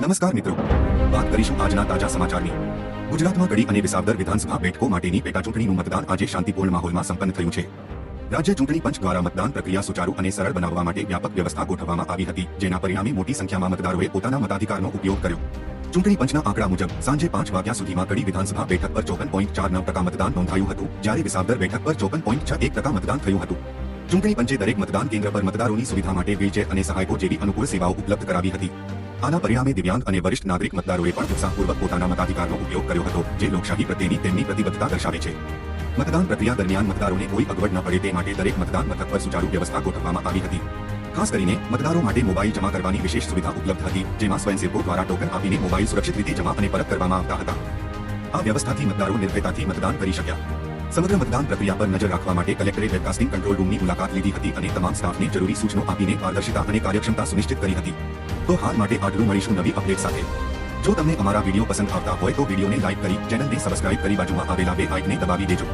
નમસ્કાર મિત્રો. વાત કરીશું આજના તાજા સમાચારની. ગુજરાતમાં કડી અને વિસાવદર વિધાનસભા બેઠકો માટેની પેટા ચૂંટણીનું મતદાન આજે શાંતિપૂર્ણ માહોલમાં સંપન્ન થયું છે. રાજ્ય ચૂંટણી પંચ દ્વારા મતદાન પ્રક્રિયા સુચારુ અને સરળ બનાવવા માટે વ્યાપક વ્યવસ્થા ગોઠવવામાં આવી હતી, જેના પરિણામે મોટી સંખ્યામાં મતદારોએ પોતાના મતાધિકારનો ઉપયોગ કર્યો. ચૂંટણી પંચના આંકડા મુજબ, સાંજે પાંચ વાગ્યા સુધીમાં કડી વિધાનસભા બેઠક પર ચોપન પોઈન્ટ ચાર નવ ટકા મતદાન નોંધાયું હતું, જ્યારે વિસાવદર બેઠક પર ચોપન પોઈન્ટ છ એક ટકા મતદાન થયું હતું. ચૂંટણી પંચે દરેક મતદાન કેન્દ્ર પર મતદારોની સુવિધા માટે વ્હીલચેર અને સહાયકો જેવી અનુકૂળ સેવાઓ ઉપલબ્ધ કરાવી હતી. આના પરિણામે દિવ્યાંગ અને વરિષ્ઠ નાગરિક મતદારોએ પણ ઉત્સાહપૂર્વક પોતાના મતાધિકારનો ઉપયોગ કર્યો હતો, જે લોકશાહી પ્રત્યેની તેમની પ્રતિબદ્ધતા દર્શાવે છે. મતદાન પ્રક્રિયા દરમિયાન મતદારોને કોઈ અગવડ ન પડે તે માટે દરેક મતદાન મથક પર સુચારુ વ્યવસ્થા ગોઠવવામાં આવી હતી. ખાસ કરીને, મતદારો માટે મોબાઈલ જમા કરવાની વિશેષ સુવિધા ઉપલબ્ધ હતી, જેમાં સ્વયંસેવકો દ્વારા ટોકન આપીને મોબાઈલ સુરક્ષિત રીતે જમા અને પરત કરવામાં આવતા હતા. આ વ્યવસ્થાથી મતદારો નિર્ભયતાથી મતદાન કરી શક્યા. સમગ્ર મતદાન પ્રક્રિયા પર નજર રાખવા માટે કલેક્ટરે વેબકાસ્ટિંગ કંટ્રોલ રૂમની મુલાકાત લીધી હતી અને તમામ સ્ટાફને જરૂરી સૂચનો આપીને પારદર્શિતા અને કાર્યક્ષમતા સુનિશ્ચિત કરી હતી. તો હાલ માટે આટલું મળીશું નવી અપડેટ સાથે. જો તમને અમારા વીડિયો પસંદ આવતા હોય તો વિડીયોને લાઇક કરી, ચેનલને સબસ્ક્રાઇબ કરી બાજુમાં આવેલા બે આઇકને દબાવી દેજો.